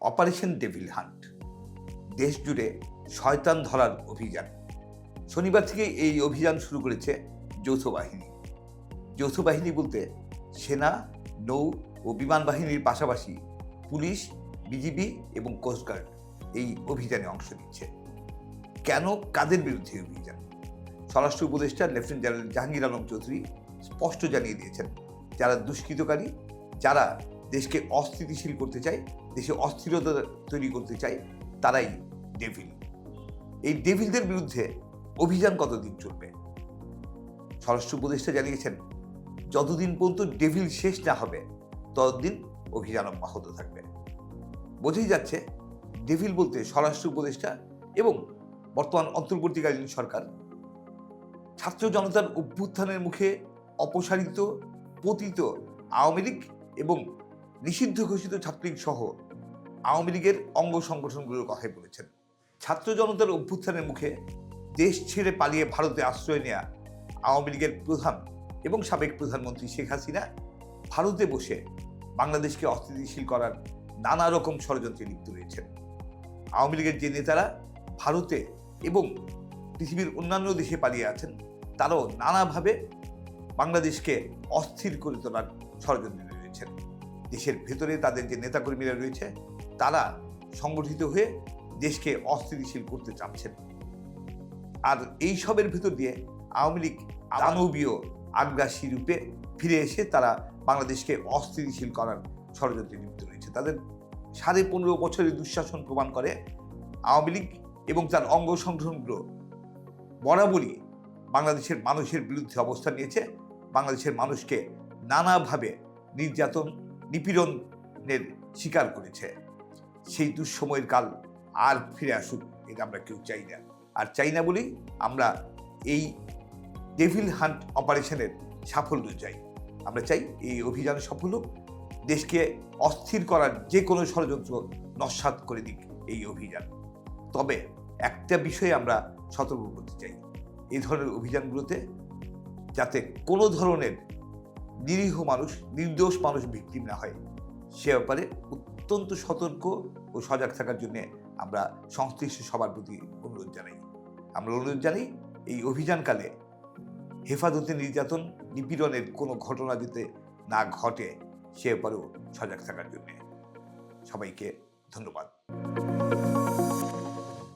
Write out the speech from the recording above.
Operation devil hunt. দেশ জুড়ে শয়তান ধরার অভিযান। শনিবার থেকে এই অভিযান শুরু করেছে যৌথ বাহিনী। যৌথ বাহিনী বলতে সেনা, নৌ ও বিমান বাহিনীর পাশাপাশি পুলিশ, বিজিবি এবং কোস্টগার্ড এই অভিযানে অংশ নিচ্ছে। কেন, কাদের বিরুদ্ধে অভিযান? স্বরাষ্ট্র উপদেষ্টা লেফটেন্যান্ট জেনারেল জাহাঙ্গীর আলম চৌধুরী স্পষ্ট জানিয়ে দিয়েছেন, যারা দুষ্কৃতকারী, যারা দেশকে অস্থিতিশীল করতে চায় দেশে অস্থিরতা তৈরি করতে চায় তারাই ডেভিল এই ডেভিলদের বিরুদ্ধে অভিযান কতদিন চলবে? স্বরাষ্ট্র উপদেষ্টা জানিয়েছেন, যতদিন পর্যন্ত ডেভিল শেষ না হবে, ততদিন অভিযান অব্যাহত থাকবে। বোঝাই যাচ্ছে ডেভিল বলতে স্বরাষ্ট্র উপদেষ্টা এবং বর্তমান অন্তর্বর্তীকালীন সরকার। ছাত্র জনতার অভ্যুত্থানের মুখে অপসারিত, পতিত আওয়ামী লীগ এবং নিষিদ্ধ ঘোষিত ছাত্রলীগ সহ আওয়ামী লীগের অঙ্গ সংগঠনগুলোর কথাই বলেছেন। ছাত্র জনতার অভ্যুত্থানের মুখে দেশ ছেড়ে পালিয়ে ভারতে আশ্রয় নেয়া আওয়ামী লীগের প্রধান এবং সাবেক প্রধানমন্ত্রী শেখ হাসিনা ভারতে বসে বাংলাদেশকে অস্থিতিশীল করার নানা রকম ষড়যন্ত্রে লিপ্ত রয়েছেন। আওয়ামী লীগের যে নেতারা ভারতে এবং পৃথিবীর অন্যান্য দেশে পালিয়ে আছেন, তারাও নানাভাবে বাংলাদেশকে অস্থির করে তোলার ষড়যন্ত্রে রয়েছেন। দেশের ভেতরে তাদের যে নেতাকর্মীরা রয়েছে, তারা সংগঠিত হয়ে দেশকে অস্থিতিশীল করতে চাচ্ছেন। আর এই সবের ভেতর দিয়ে আওয়ামী লীগ দানবীয় আগ্রাসী রূপে ফিরে এসে তারা বাংলাদেশকে অস্থিতিশীল করার ষড়যন্ত্রে লিপ্ত রয়েছে। তাদের সাড়ে পনেরো বছরের দুঃশাসন প্রমাণ করে আওয়ামী লীগ এবং তার অঙ্গ সংগঠনগুলো বরাবরই বাংলাদেশের মানুষের বিরুদ্ধে অবস্থান নিয়েছে, বাংলাদেশের মানুষকে নানাভাবে নির্যাতন নিপীড়নের শিকার করেছে। সেই দুঃসময়ের কাল আর ফিরে আসুক, এটা আমরা কেউ চাই না। আর চাই না বলেই আমরা এই ডেভিল হান্ট অপারেশনের সাফল্য চাই। আমরা চাই এই অভিযান সফল হোক দেশকে অস্থির করার যে কোনো ষড়যন্ত্র নস্বাত করে দিক এই অভিযান। তবে একটা বিষয়ে আমরা সতর্ক করতে চাই। এই ধরনের অভিযানগুলোতে যাতে কোনো ধরনের নিরীহ মানুষ, নির্দোষ মানুষ ভিক্টিম না হয়। সে ব্যাপারে অত্যন্ত সতর্ক ও সজাগ থাকার জন্য আমরা সংশ্লিষ্ট সবার প্রতি অনুরোধ জানাই। আমরা অনুরোধ জানাই, এই অভিযানকালে হেফাজতে নির্যাতন, নিপীড়নের কোনো ঘটনা যাতে না ঘটে, সে ব্যাপারেও সজাগ থাকার জন্যে সবাইকে ধন্যবাদ।